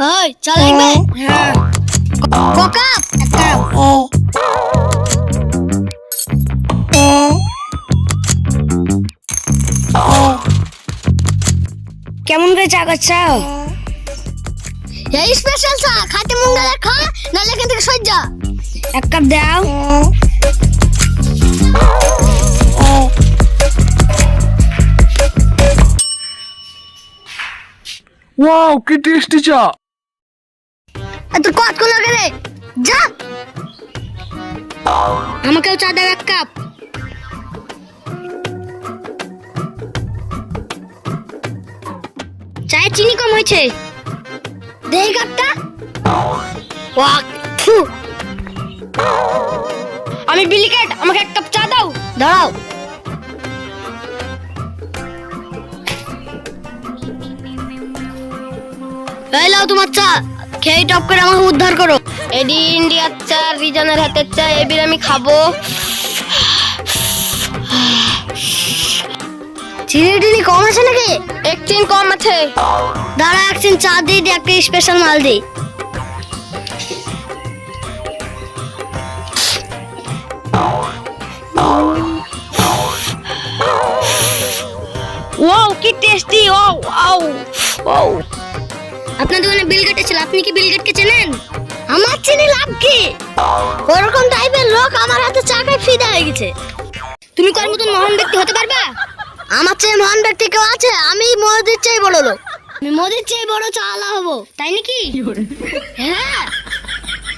ওই চা লাগবে হ্যাঁ। কোকাপ এক কাপ কেমন করে চা খাচ্ছা এই স্পেশাল চা খাতে মন গেলে খা নাহলে এখান থেকে সহ্য এক কাপ দাও। ওয়াও কি টেস্টি চা। এত কত লাগে রে? যা। আমাকেও চা দাও এক কাপ। চায়ে চিনি কম হয়েছে। দে এই কাপটা। আমি বিলিকেট আমাকে এক কাপ চা দাও। দাঁড়াও। এই লাও তোমার চা। খেয়ে টপ করে আমাকে উদ্ধার করো। এডি ইন্ডিয়ার চা রিজনের হাতের চা এবির আমি খাব। চিনি টিনি কম আছে নাকি? একটিন কম আছে। দাঁড়া একদিন চা দিয়ে একটা স্পেশাল মাল দিই। ওয়াও কি টেস্টি ওয়াও ওয়াও ওয়াও আপনার দোকানে বিল গেট ছিল আপনি কি বিল গেটকে চেনেন? আমার চিনি লাভ কি? ওরকম টাইপের লোক আমার হাতে চা খায় ফিদা হয়ে গেছে। তুমি কার মতন মহান ব্যক্তি হতে পারবা? আমার চেয়ে মহান ব্যক্তি কেউ আছে? আমি মোদির চেয়ে বড় লোক। আমি মোদির চেয়ে বড় চালা হব তাই নাকি? হ্যাঁ।